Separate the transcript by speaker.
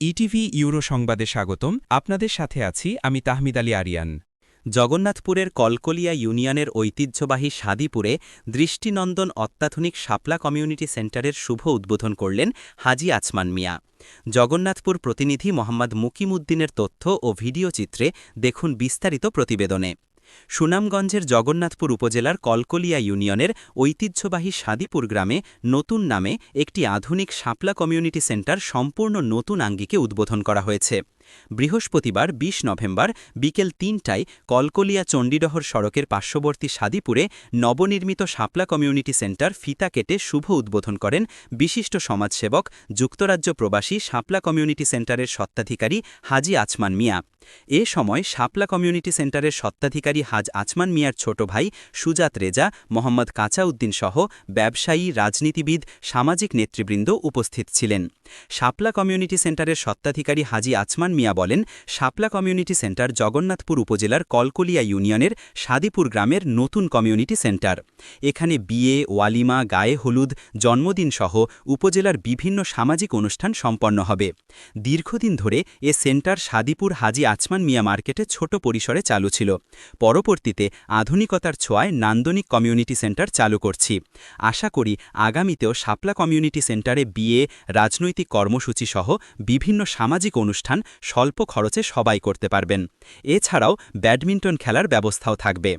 Speaker 1: ETV euro সংবাদে স্বাগতম। আপনাদের সাথে আছি আমি তাহমিদ আলী আরিয়ান।
Speaker 2: জগন্নাথপুরের কলকলিয়া ইউনিয়নের ঐতিহ্যবাহী সাদিপুরে দৃষ্টিনন্দন অত্যাধুনিক শাপলা কমিউনিটি সেন্টারের শুভ উদ্বোধন করলেন হাজি আচমান মিয়া। জগন্নাথপুর প্রতিনিধি মোহাম্মদ মুকিমুদ্দিনের তথ্য ও ভিডিও চিত্রে দেখুন বিস্তারিত প্রতিবেদনে। সুনামগঞ্জের জগন্নাথপুর উপজেলার কলকলিয়া ইউনিয়নের ঐতিহ্যবাহী সাদিপুর গ্রামে নতুন নামে একটি আধুনিক শাপলা কমিউনিটি সেন্টার সম্পূর্ণ নতুন আঙ্গিকে উদ্বোধন করা হয়েছে। বৃহস্পতিবার ২০ নভেম্বর, বিকেল তিনটায় কলকলিয়া চণ্ডীডহর সড়কের পার্শ্ববর্তী সাদিপুরে নবনির্মিত শাপলা কমিউনিটি সেন্টার ফিতা কেটে শুভ উদ্বোধন করেন বিশিষ্ট সমাজসেবক, যুক্তরাজ্য প্রবাসী শাপলা কমিউনিটি সেন্টারের সত্ত্বাধিকারী হাজি আচমান মিয়া। এ সময় শাপলা কমিউনিটি সেন্টারের সত্ত্বাধিকারী হাজ আচমান মিয়ার ছোট ভাই সুজাত রেজা, মোহাম্মদ কাঁচাউদ্দিন সহ ব্যবসায়ী, রাজনীতিবিদ, সামাজিক নেতৃবৃন্দ উপস্থিত ছিলেন। শাপলা কমিউনিটি সেন্টারের সত্ত্বাধিকারী হাজি আচমান মিয়া বলেন, শাপলা কমিউনিটি সেন্টার জগন্নাথপুর উপজেলার কলকলিয়া ইউনিয়নের সাদিপুর গ্রামের নতুন কমিউনিটি সেন্টার। এখানে বিয়ে, ওয়ালিমা, গায়ে হলুদ, জন্মদিন সহ উপজেলার বিভিন্ন সামাজিক অনুষ্ঠান সম্পন্ন হবে। দীর্ঘদিন ধরে এ সেন্টার সাদিপুর হাজি আচমান মিয়া মার্কেটে ছোট পরিসরে চালু ছিল। পরবর্তীতে আধুনিকতার ছোঁয়ায় নান্দনিক কমিউনিটি সেন্টার চালু করছি। আশা করি আগামীতেও শাপলা কমিউনিটি সেন্টারে বিয়ে, রাজনৈতিক কর্মসূচি সহ বিভিন্ন সামাজিক অনুষ্ঠান স্বল্প খরচে সবাই করতে পারবেন। এছাড়াও ব্যাডমিন্টন খেলার ব্যবস্থাও থাকবে।